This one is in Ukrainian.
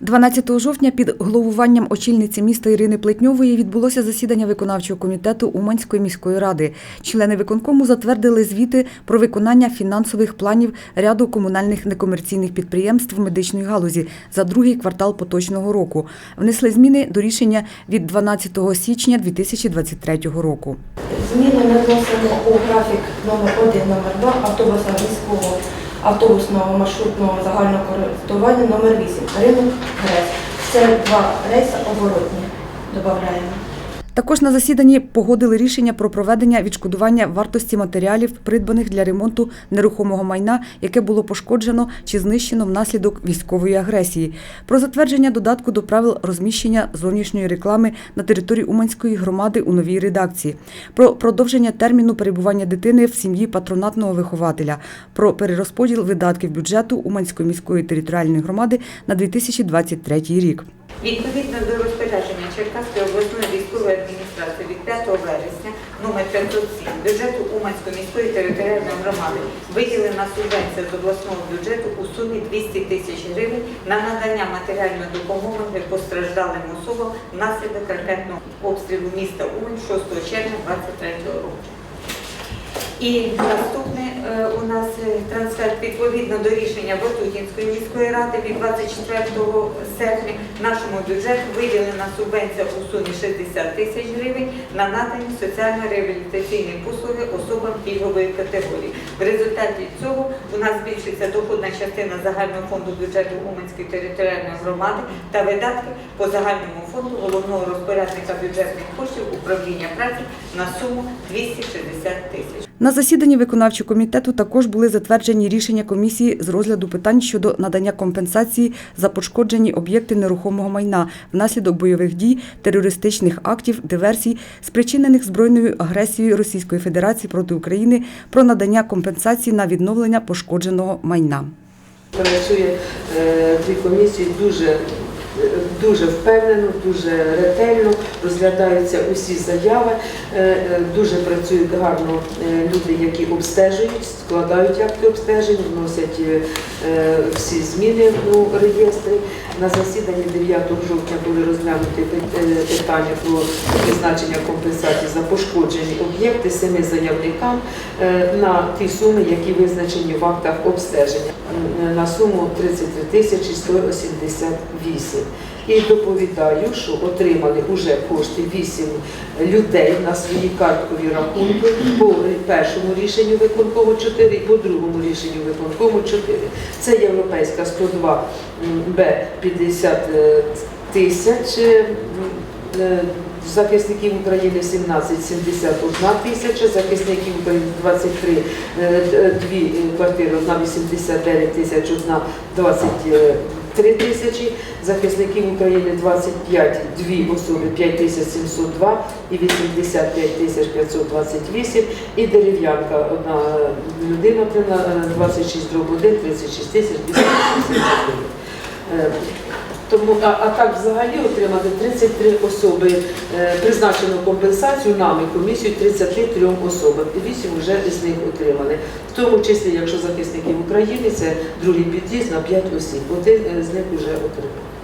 12 жовтня під головуванням очільниці міста Ірини Плетньової відбулося засідання виконавчого комітету Уманської міської ради. Члени виконкому затвердили звіти про виконання фінансових планів ряду комунальних некомерційних підприємств медичної галузі за другий квартал поточного року. Внесли зміни до рішення від 12 січня 2023 року. Зміни ми вносимо у графік номер 1 номер 2 автобуса міського автобусного маршрутного загального користування номер 8 ринок Грець. Це два рейси оборотні. Додаємо. Також на засіданні погодили рішення про проведення відшкодування вартості матеріалів, придбаних для ремонту нерухомого майна, яке було пошкоджено чи знищено внаслідок військової агресії, про затвердження додатку до правил розміщення зовнішньої реклами на території Уманської громади у новій редакції, про продовження терміну перебування дитини в сім'ї патронатного вихователя, про перерозподіл видатків бюджету Уманської міської територіальної громади на 2023 рік. Відповідно до розпорядження Черкаської обласної військової адміністрації від 5 вересня номер 507 бюджету Уманської міської територіальної громади виділена субвенція з обласного бюджету у сумі 200 тисяч гривень на надання матеріальної допомоги постраждалим особам внаслідок ракетного обстрілу міста Умань 6 червня 2023 року. І наступне е, у нас е, трансфер відповідно до рішення Ватутінської міської ради від 24 серпня нашому бюджету виділена субвенція у сумі 60 тисяч гривень на надані соціально-реабілітаційні послуги особам пільгової категорії. В результаті цього у нас збільшиться доходна частина загального фонду бюджету Уманської територіальної громади та видатки по загальному фонду головного розпорядника бюджетних коштів управління праці на суму 260 тисяч. На засіданні виконавчого комітету також були затверджені рішення комісії з розгляду питань щодо надання компенсації за пошкоджені об'єкти нерухомого майна внаслідок бойових дій, терористичних актів, диверсій, спричинених збройною агресією Російської Федерації проти України про надання компенсації на відновлення пошкодженого майна. Працює е, дві комісії дуже, дуже впевнено, дуже ретельно, розглядаються усі заяви, е, е, дуже працюють гарно е, люди, які обстежують, складають акти обстежень, вносять всі зміни у реєстрі. На засіданні 9 жовтня були розглянуті питання про призначення компенсації за пошкоджені об'єкти семи заявникам на ті суми, які визначені в актах обстеження на суму 33 тисячі 178. І доповідаю, що отримали вже кошти 8 людей на свої карткові рахунки по першому рішенню виконкому 4 і по другому рішенню виконкому 4. Це європейська 102 м, Б 50 е, тисяч. е, е, Захисників України 17 71 тисяча, захисників України 23, е, дві квартири, одна 89 тисяч, одна 23 тисячі, захисників України 25, дві особи 5 тисяч 702 і 85 тисяч 528, і дерев'янка, одна людина, е, 26 дроб 1, 36 тисяч 289. Тому, а, а так взагалі отримати 33 особи, е, призначено компенсацію нами комісію 33 особам, і 8 вже з них отримали. В тому числі, якщо захисників України, це другий під'їзд на 5 осіб, один е, з них вже отримав.